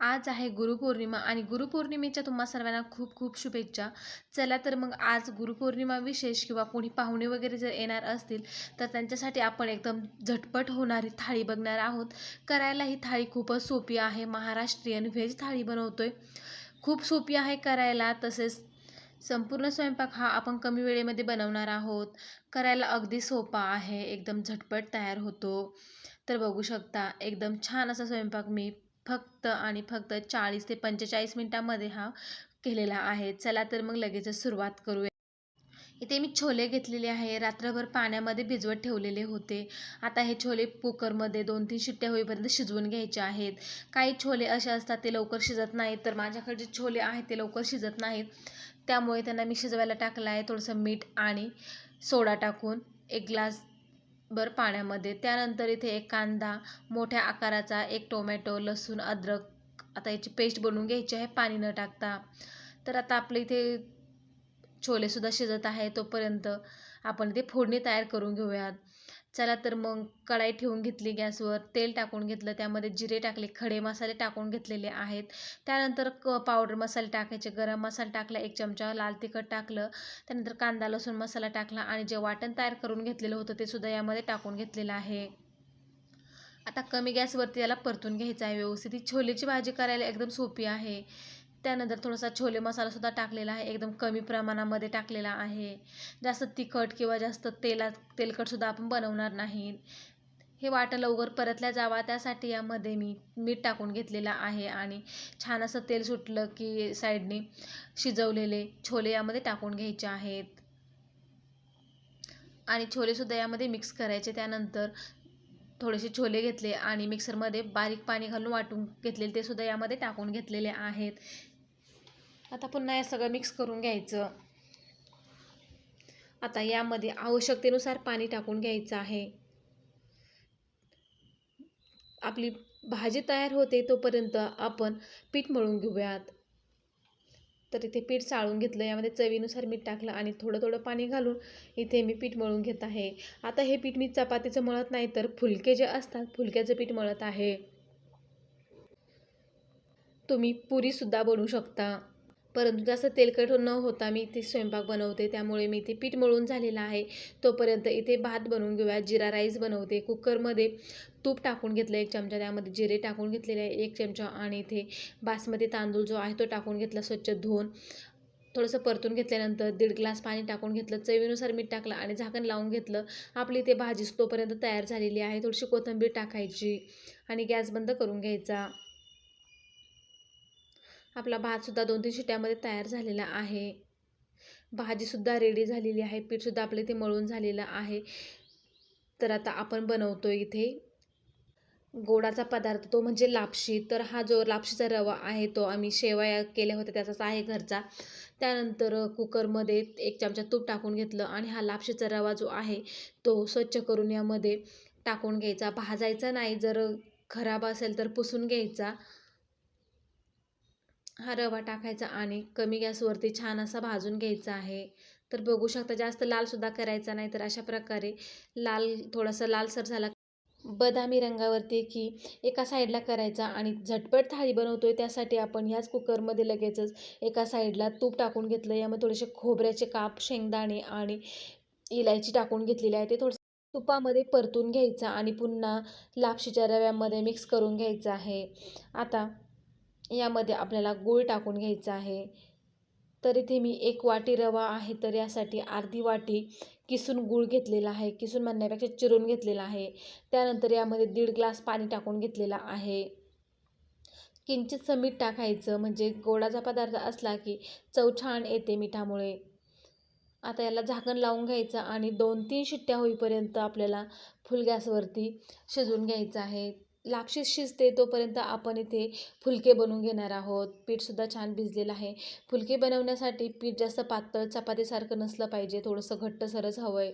आज आहे गुरुपौर्णिमा आणि गुरुपौर्णिमेच्या तुम्हा सर्वांना खूप खूप शुभेच्छा. चला तर मग आज गुरुपौर्णिमा विशेष किंवा कोणी पाहुणे वगैरे जर येणार असतील तर त्यांच्यासाठी आपण एकदम झटपट होणारी थाळी बघणार आहोत. करायला ही थाळी खूपच सोपी आहे. महाराष्ट्रीयन व्हेज थाळी बनवतोय. खूप सोपी आहे करायला. तसेच संपूर्ण स्वयंपाक हा आपण कमी वेळेमध्ये बनवणार आहोत. करायला अगदी सोपा आहे. एकदम झटपट तयार होतो. तर बघू शकता एकदम छान असा स्वयंपाक मी फक्त आणि फक्त चाळीस ते पंचेचाळीस मिनटामध्ये हा केलेला आहे. चला तर मग लगेचच सुरुवात करूया. इथे मी छोले घेतलेले आहे. रात्रभर पाण्यामध्ये भिजवत ठेवलेले होते. आता हे छोले कुकरमध्ये दोन तीन शिट्ट्या होईपर्यंत शिजवून घ्यायचे आहेत. काही छोले असे असतात ते लवकर शिजत नाहीत. तर माझ्याकडे जे छोले आहेत ते लवकर शिजत नाहीत. त्यामुळे त्यांना मी शिजवायला टाकलं आहे. थोडंसं मीठ आणि सोडा टाकून एक ग्लास भर पाण्यामध्ये. त्यानंतर इथे एक कांदा मोठ्या आकाराचा एक टोमॅटो लसूण अद्रक आता याची पेस्ट बनवून घ्यायची आहे पाणी न टाकता. तर आता आपलं इथे छोलेसुद्धा शिजत आहे तोपर्यंत आपण इथे फोडणी तयार करून घेऊयात. चला तर मग कढाई ठेवून घेतली गॅसवर तेल टाकून घेतलं त्यामध्ये जिरे टाकले खडे मसाले टाकून घेतलेले आहेत. त्यानंतर क पावडर मसाले टाकायचे गरम मसाला टाकला एक चमचा लाल तिखट टाकलं त्यानंतर कांदा लसूण मसाला टाकला आणि जे वाटण तयार करून घेतलेलं होतं ते सुद्धा यामध्ये टाकून घेतलेलं आहे. आता कमी गॅसवरती याला परतून घ्यायचं आहे व्यवस्थित. ही छोलेची भाजी करायला एकदम सोपी आहे. त्यानंतर थोडासा छोले मसालासुद्धा टाकलेला आहे. एकदम कमी प्रमाणामध्ये टाकलेला आहे. जास्त तिखट किंवा जास्त तेलात तेलकटसुद्धा आपण बनवणार नाही हे वाटं लवकर परतल्या जावा. त्यासाठी यामध्ये मी मीठ टाकून घेतलेलं आहे आणि छान असं तेल सुटलं की साईडने शिजवलेले छोले यामध्ये टाकून घ्यायचे आहेत. आणि छोलेसुद्धा यामध्ये मिक्स करायचे. त्यानंतर थोडेसे छोले घेतले आणि मिक्सरमध्ये बारीक पाणी घालून वाटून घेतलेले ते सुद्धा यामध्ये टाकून घेतलेले आहेत. आता पुन्हा हे सगळं मिक्स करून घ्यायचं. आता यामध्ये आवश्यकतेनुसार पाणी टाकून घ्यायचं आहे. आपली भाजी तयार होते तोपर्यंत आपण पीठ मळून घेऊयात. तर इथे पीठ चाळून घेतलं यामध्ये चवीनुसार मीठ टाकलं आणि थोडं थोडं पाणी घालून इथे मी पीठ मळून घेत आहे. आता हे पीठ मी चपातीचं मळत नाही तर फुलके जे असतात फुलक्याचं पीठ मळत आहे. तुम्ही पुरीसुद्धा बनवू शकता. परंतु जास्त तेलकट न होता मी इथे स्वयंपाक बनवते. त्यामुळे मी इथे पीठ मळून झालेलं आहे. तोपर्यंत इथे भात बनवून घेऊया. जिरा राईस बनवते. कुकरमध्ये तूप टाकून घेतलं एक चमचा. त्यामध्ये जिरे टाकून घेतलेले आहे. एक चमचा आणि इथे बासमती तांदूळ जो आहे तो टाकून घेतला. स्वच्छ धुवून. थोडंसं परतून घेतल्यानंतर दीड ग्लास पाणी टाकून घेतलं. चवीनुसार मीठ टाकलं आणि झाकण लावून घेतलं. आपली इथे भाजी तोपर्यंत तयार झालेली आहे. थोडीशी कोथिंबीर टाकायची आणि गॅस बंद करून घ्यायचा. आपला भातसुद्धा दोन तीन शिट्यामध्ये तयार झालेला आहे. भाजीसुद्धा रेडी झालेली आहे. पीठसुद्धा आपलं इथे मळून झालेलं आहे. तर आता आपण बनवतो इथे. गोडाचा पदार्थ तो म्हणजे लापशी. तर हा जो लापशीचा रवा आहे तो आम्ही शेवया केल्या होत्या. त्याचाच आहे घरचा. त्यानंतर कुकरमध्ये एक चमचा तूप टाकून घेतलं आणि हा लापशीचा रवा जो आहे तो स्वच्छ करून यामध्ये टाकून घ्यायचा. भाजायचा नाही. जर खराब असेल तर पुसून घ्यायचा. हा रवा टाकायचा आणि कमी गॅसवरती छान असा भाजून घ्यायचा आहे. तर बघू शकता जास्त लालसुद्धा करायचा नाही तर अशा प्रकारे लाल थोडासा लालसर झाला. बदामी रंगावरती की एका साईडला करायचा आणि झटपट थाळी बनवतोय त्यासाठी आपण ह्याच कुकरमध्ये लगेचच एका साईडला तूप टाकून घेतलं. यामध्ये थोडेसे खोबऱ्याचे काप शेंगदाणे आणि इलायची टाकून घेतलेली आहे. ते थोडंसं तुपामध्ये परतून घ्यायचं आणि पुन्हा लापशीच्या रव्यामध्ये मिक्स करून घ्यायचं आहे. आता यामध्ये आपल्याला गूळ टाकून घ्यायचा आहे. तर इथे मी एक वाटी रवा आहे तर यासाठी अर्धी वाटी किसून गूळ घेतलेला आहे किसून म्हणण्यापेक्षा चिरून घेतलेला आहे. त्यानंतर यामध्ये दीड ग्लास पाणी टाकून घेतलेला आहे. किंचित मीठ टाकायचं म्हणजे गोडाचा पदार्थ असला की चव छान येते मिठामुळे. आता याला झाकण लावून घ्यायचं आणि दोन तीन शिट्ट्या होईपर्यंत आपल्याला फुल गॅसवरती शिजवून घ्यायचं आहे. लाक्षीस शिजते तोपर्यंत आपण इथे फुलके बनवून घेणार आहोत. पीठसुद्धा छान भिजलेलं आहे. फुलके बनवण्यासाठी पीठ जास्त पातळ चपातीसारखं नसलं पाहिजे. थोडंसं घट्ट सरच हवं आहे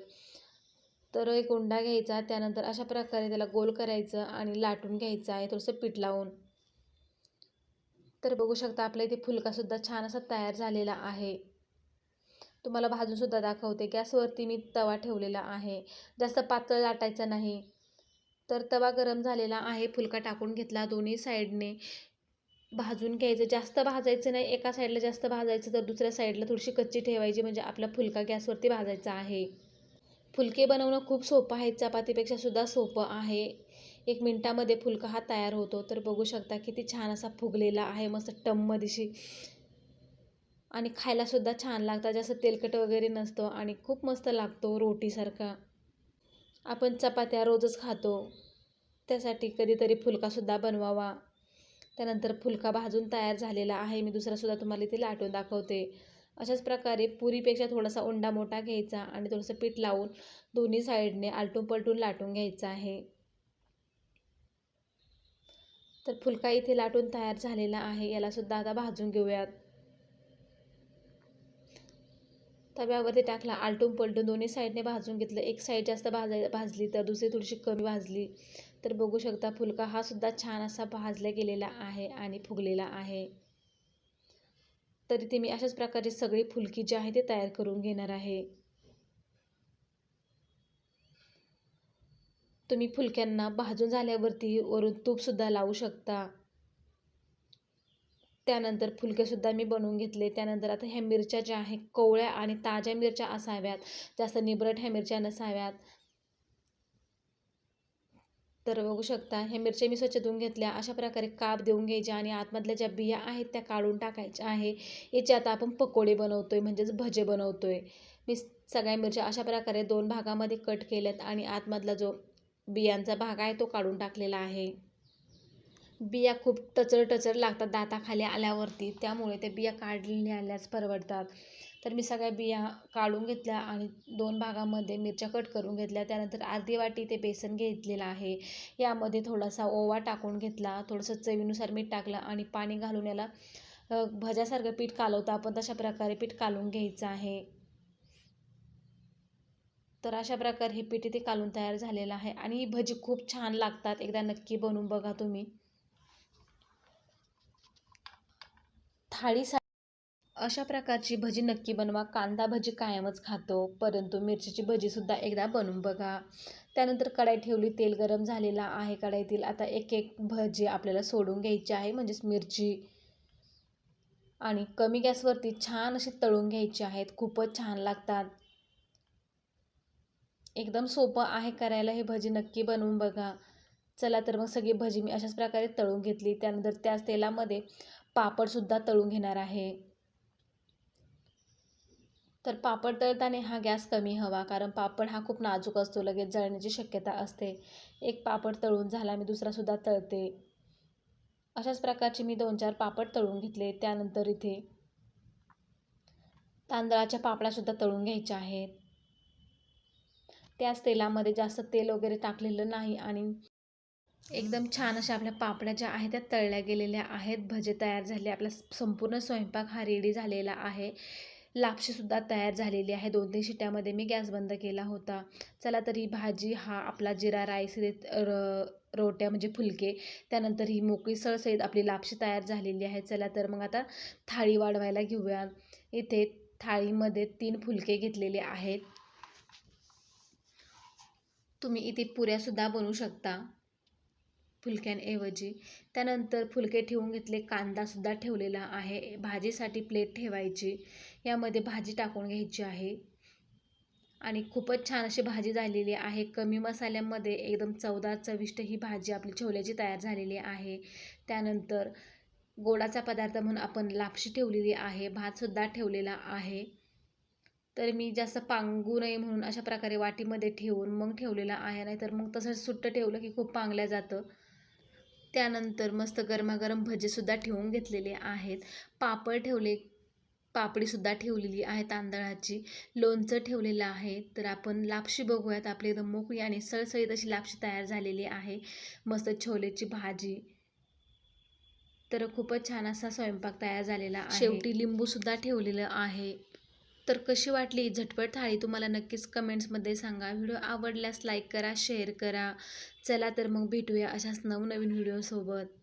तर एक उंडा घ्यायचा त्यानंतर अशा प्रकारे त्याला गोल करायचं आणि लाटून घ्यायचं आहे थोडंसं पीठ लावून. तर बघू शकता आपल्या इथे फुलकासुद्धा छान असा तयार झालेला आहे. तुम्हाला भाजूनसुद्धा दाखवते. गॅसवरती मी तवा ठेवलेला आहे. जास्त पातळ लाटायचं नाही. तर तवा गरम झालेला आहे. फुलका टाकून घेतला दोन्ही साईडने. भाजून घ्यायचं. जास्त भाजायचं नाही. एका साईडला जास्त भाजायचं तर दुसऱ्या साईडला थोडीशी कच्ची ठेवायची. म्हणजे आपला फुलका गॅसवरती भाजायचा आहे. फुलके बनवणं खूप सोपं आहे. चपातीपेक्षा सुद्धा सोपं आहे. एक मिनटामध्ये फुलका हा तयार होतो. तर बघू शकता किती छान असा फुगलेला आहे. मस्त टममध्येशी. आणि खायलासुद्धा छान लागतात जास्त तेलकट वगैरे नसतं. आणि खूप मस्त लागतो रोटीसारखा. आपण चपात्या रोजच खातो. त्यासाठी कधीतरी फुलकासुद्धा बनवावा. त्यानंतर फुलका भाजून तयार झालेला आहे. मी दुसरासुद्धा तुम्हाला इथे लाटून दाखवते. अशाच प्रकारे पुरीपेक्षा थोडासा उंडा मोठा घ्यायचा आणि थोडंसं पीठ लावून दोन्ही साईडने आलटून पलटून लाटून घ्यायचं आहे. तर फुलका इथे लाटून तयार झालेला आहे. यालासुद्धा आता भाजून घेऊयात. तव्यावरती टाकला. आलटून पलटून दोन्ही साईडने भाजून घेतलं. एक साईड जास्त भाजाय भाजली तर दुसरी थोडीशी कमी भाजली. तर बघू शकता फुलका हा सुद्धा छान असा भाजला गेलेला आहे आणि फुगलेला आहे. तरी इथे मी अशाच प्रकारची सगळी फुलकी जी आहे ते तयार करून घेणार आहे. तुम्ही फुलक्यांना भाजून झाल्यावरती वरून तूपसुद्धा लावू शकता. त्यानंतर फुलकेसुद्धा मी बनवून घेतले. त्यानंतर आता ह्या मिरच्या ज्या आहे कोवळ्या आणि ताज्या मिरच्या असाव्यात. जास्त निबरट ह्या मिरच्या नसाव्यात. तर बघू शकता ह्या मिरच्या मी स्वच्छ धुवून घेतल्या. अशा प्रकारे काप देऊन घ्यायच्या आणि आतमधल्या ज्या बिया आहेत त्या काढून टाकायच्या आहे. याचे आता आपण पकोडे बनवतोय म्हणजेच भजे बनवतोय. मी सगळ्या मिरच्या अशा प्रकारे दोन भागामध्ये कट केल्यात आणि आतमधला जो बियांचा भाग आहे तो काढून टाकलेला आहे. बिया खूप टचर टचर लागतात दाताखाली आल्यावरती. त्यामुळे त्या बिया काढल्याच परवडतात. तर मी सगळ्या बिया काढून घेतल्या आणि दोन भागामध्ये मिरच्या कट करून घेतल्या. त्यानंतर अर्धी वाटी ते बेसन घेतलेलं आहे. यामध्ये थोडासा ओवा टाकून घेतला. थोडंसं चवीनुसार मीठ टाकलं आणि पाणी घालून याला भज्यासारखं पीठ कालवतं. आपण तशा प्रकारे पीठ कालवून घ्यायचं आहे. तर अशा प्रकारे हे पीठ इथे कालून तयार झालेलं आहे. आणि ही भजी खूप छान लागतात. एकदा नक्की बनवून बघा तुम्ही. थाळीसाठी अशा प्रकारची भजी नक्की बनवा. कांदा भजी कायमच खातो परंतु मिरचीची भजीसुद्धा एकदा बनवून बघा. त्यानंतर कढाई ठेवली तेल गरम झालेला आहे कढाईतील. आता एक एक भजी आपल्याला सोडून घ्यायची आहे म्हणजेच मिरची. आणि कमी गॅसवरती छान अशी तळून घ्यायची आहेत. खूपच छान लागतात. एकदम सोपं आहे करायला हे भजी. नक्की बनवून बघा. चला तर मग सगळी भजी मी अशाच प्रकारे तळून घेतली. त्यानंतर त्याच तेलामध्ये पापडसुद्धा तळून घेणार आहे. तर पापड तळताना हा गॅस कमी हवा कारण पापड हा खूप नाजूक असतो लगेच जळण्याची शक्यता असते. एक पापड तळून झाला मी दुसरासुद्धा तळते. अशाच प्रकारचे मी दोन चार पापड तळून घेतले त्यानंतर इथे तांदळाच्या पापड्यासुद्धा तळून घ्यायच्या आहेत. त्याच तेलामध्ये जास्त तेल वगैरे टाकलेलं नाही आणि एकदम छान अशा आपल्या पापड्या ज्या आहेत त्या तळल्या गेलेल्या आहेत. भजे तयार झाले. आपला संपूर्ण स्वयंपाक हा रेडी झालेला आहे. लापशीसुद्धा तयार झालेली आहे. दोन तीन शिट्यामध्ये मी गॅस बंद केला होता. चला तरी भाजी हा आपला जिरा राईस र रोट्या म्हणजे फुलके त्यानंतर ही मोकळी सळसळीत आपली लापशी तयार झालेली आहे. चला तर मग आता थाळी वाढवायला घेऊया. इथे थाळीमध्ये तीन फुलके घेतलेले आहेत. तुम्ही इथे पुऱ्यासुद्धा बनवू शकता. फुलक्यांऐवजी त्यानंतर फुलके ठेवून घेतले कांदासुद्धा ठेवलेला आहे. भाजीसाठी प्लेट ठेवायची. यामध्ये भाजी टाकून घ्यायची आहे. आणि खूपच छान अशी भाजी झालेली आहे. कमी मसाल्यामध्ये एकदम चवदार चविष्ट ही भाजी आपली छोल्याची तयार झालेली आहे. त्यानंतर गोडाचा पदार्थ म्हणून आपण लापशी ठेवलेली आहे. भातसुद्धा ठेवलेला आहे. तर मी जास्त पांगू नये म्हणून अशा प्रकारे वाटीमध्ये ठेवून मग ठेवलेलं आहे. नाहीतर मग तसंच सुट्टं ठेवलं की खूप पांगल्या जातं. त्यानंतर मस्त गरमागरम भजेसुद्धा ठेवून घेतलेले आहेत. पापड ठेवले पापडीसुद्धा ठेवलेली आहे तांदळाची. लोणचं ठेवलेलं आहे. तर आपण लापशी बघूयात. आपली एकदम मोकळी आणि सळसळीत अशी लापशी तयार झालेली आहे. मस्त छोलेची भाजी. तर खूपच छान असा स्वयंपाक तयार झालेला आहे. शेवटी लिंबूसुद्धा ठेवलेलं आहे. तर कशी वाटली झटपट थाळी? तुम्हाला नक्कीच कमेंट्समध्ये सांगा. व्हिडिओ आवडल्यास लाईक करा शेअर करा. चला तर मग भेटूया अशाच नवनवीन व्हिडिओसोबत.